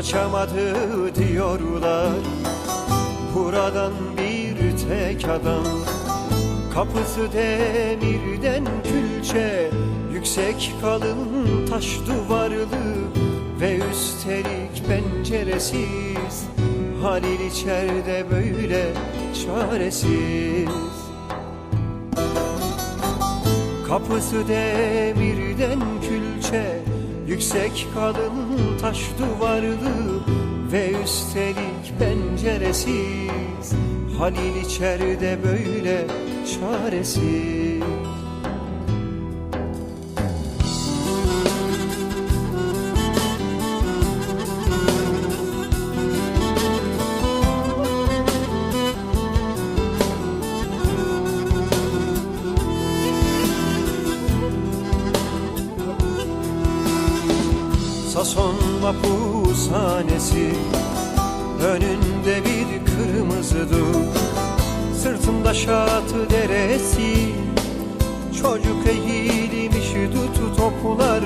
kaçamadı diyorlar. Buradan bir tek adam. Kapısı demirden külçe. Yüksek kalın taş duvarlı Ve üstelik penceresiz. Halil içeride böyle çaresiz. Kapısı demirden külçe Yüksek kalın taş duvarlı Ve üstelik penceresiz. Halil içeride böyle çaresiz Sason mapushanesi Önünde bir kırmızı dut Sırtında şatı deresi. Çocuk eğilmiş dutu toplar.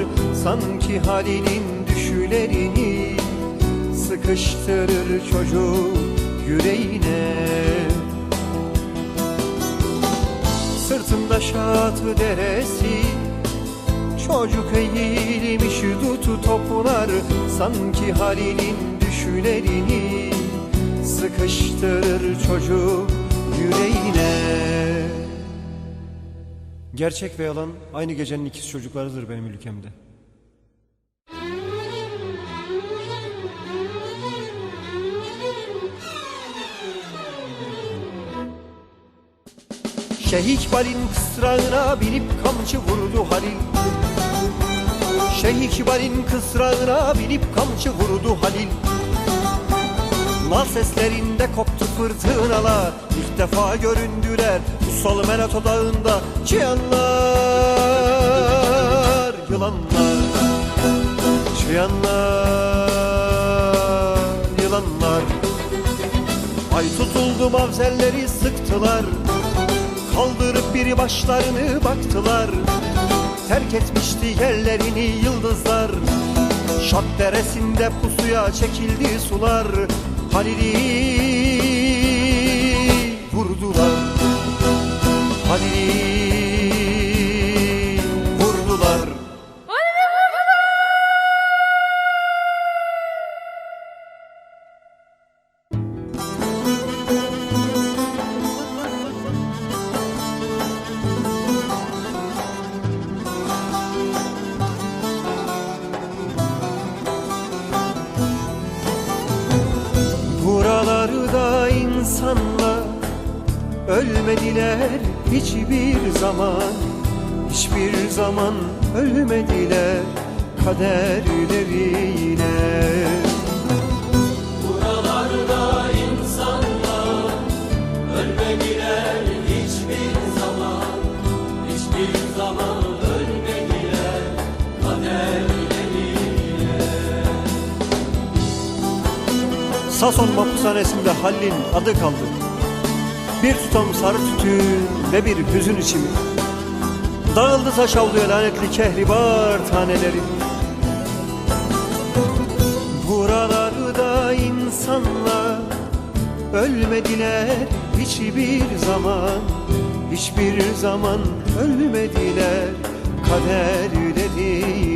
Sanki Halil'in düşülerini Sıkıştırır çocuk yüreğine. Sırtında şatı deresi Çocuk eğilmiş dutu toplar Sanki Halil'in düşlerini Sıkıştırır çocuk yüreğine Gerçek ve yalan aynı gecenin ikiz çocuklarıdır benim ülkemde. Şeyh İkbal'in kısrağına binip kamçı vurdu Halil Şeyh İkbal'in kısrağına binip kamçı vurdu Halil. Nal seslerinde koptu fırtınalar. İlk defa göründüler Kutsal Melat Dağı'nda Çıyanlar, yılanlar. Çıyanlar, yılanlar. Ay tutuldu mavzelleri sıktılar. Kaldırıp bir başlarını baktılar Terk etmişti yerlerini yıldızlar. Şak deresinde pusuya çekildi sular. Halil'i vurdular. Halil'i ölmediler hiçbir zaman. Hiçbir zaman ölmediler kaderleriyle Buralarda insanlar ölmediler hiçbir zaman, hiçbir zaman ölmediler kaderleriyle. Sason mapushanesinde Hallin adı kaldı Bir tutam sarı tütün ve bir hüzün içimi. Dağıldı taş avluya lanetli kehribar taneleri. Buralarda insanlar ölmediler hiçbir zaman. Hiçbir zaman ölmediler kaderleriyle